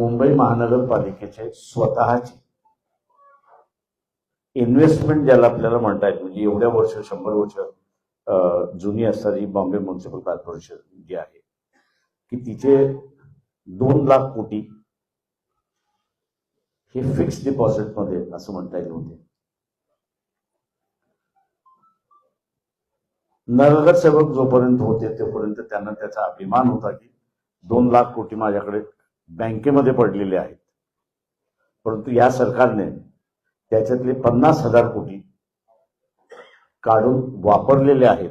मुंबई महानगरपालिकेचे स्वतःचे इन्व्हेस्टमेंट ज्याला आपल्याला म्हणता येईल. म्हणजे एवढ्या वर्ष शंभर वर्ष जुनी असणारी बॉम्बे म्युन्सिपल कॉर्पोरेशन जी आहे की तिचे दोन लाख कोटी हे फिक्स डिपॉझिटमध्ये असं म्हणता येईल होते नगरसेवक जोपर्यंत होते तोपर्यंत त्यांना त्याचा अभिमान होता की दोन लाख कोटी माझ्याकडे बँकेमध्ये पडलेले आहेत. परंतु या सरकारने त्याच्यातले पन्नास हजार कोटी काढून वापरलेले आहेत.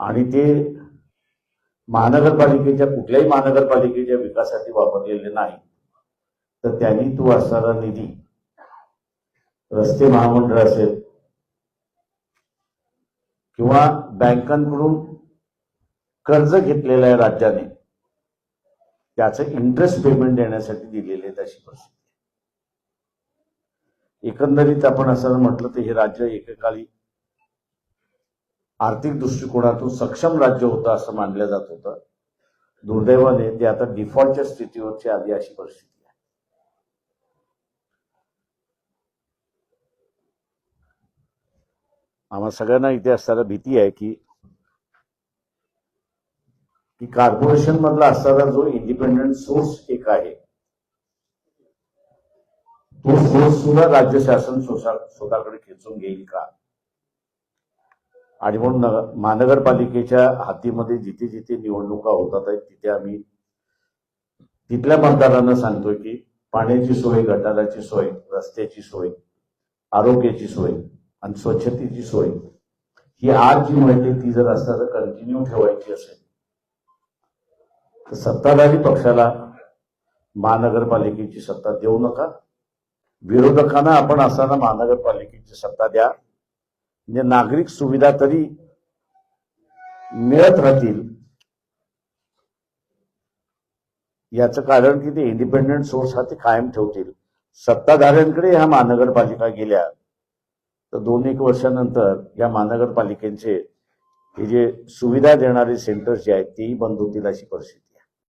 आणि ते महानगरपालिकेच्या कुठल्याही महानगरपालिकेच्या विकासासाठी वापरलेले नाही. तर त्यांनी तो असणारा निधी रस्ते महामंडळ असेल किंवा बँकांकडून कर्ज घेतलेलं आहे राज्याने त्याचं इंटरेस्ट पेमेंट देण्यासाठी दिलेले आहेत अशी परिस्थिती एकंदरीत आपण असं म्हटलं तर हे राज्य एकेकाळी आर्थिक दृष्टिकोनातून सक्षम राज्य होतं असं मानलं जात होतं. दुर्दैवाने ते आता डिफॉल्टच्या स्थितीवरची आधी अशी परिस्थिती आहे. आम्हा सगळ्यांना इथे असताना भीती आहे की की कॉर्पोरेशन मधला असणारा जो इंडिपेंडंट सोर्स एक आहे तो सोर्स सुद्धा राज्य शासन स्वतः- स्वतःकडे खेचून घेईल का? आणि म्हणून महानगरपालिकेच्या हातीमध्ये जिथे जिथे निवडणुका होतात आहेत तिथे आम्ही तिथल्या मतदारांना सांगतोय की पाण्याची सोय गटाराची सोय रस्त्याची सोय आरोग्याची सोय आणि स्वच्छतेची सोय ही आज जी माहिती ती जर असताना कंटिन्यू ठेवायची असेल. तर सत्ताधारी पक्षाला महानगरपालिकेची सत्ता देऊ नका. विरोधकांना आपण असताना महानगरपालिकेची सत्ता द्या. म्हणजे नागरिक सुविधा तरी मिळत राहतील. याचं कारण की ते इंडिपेंडेंट सोर्स हा ते कायम ठेवतील. सत्ताधाऱ्यांकडे ह्या महानगरपालिका गेल्या तर दोन एक वर्षानंतर या महानगरपालिकेचे हे जे सुविधा देणारे सेंटर्स जे आहेत तेही बंद होतील अशी परिस्थिती.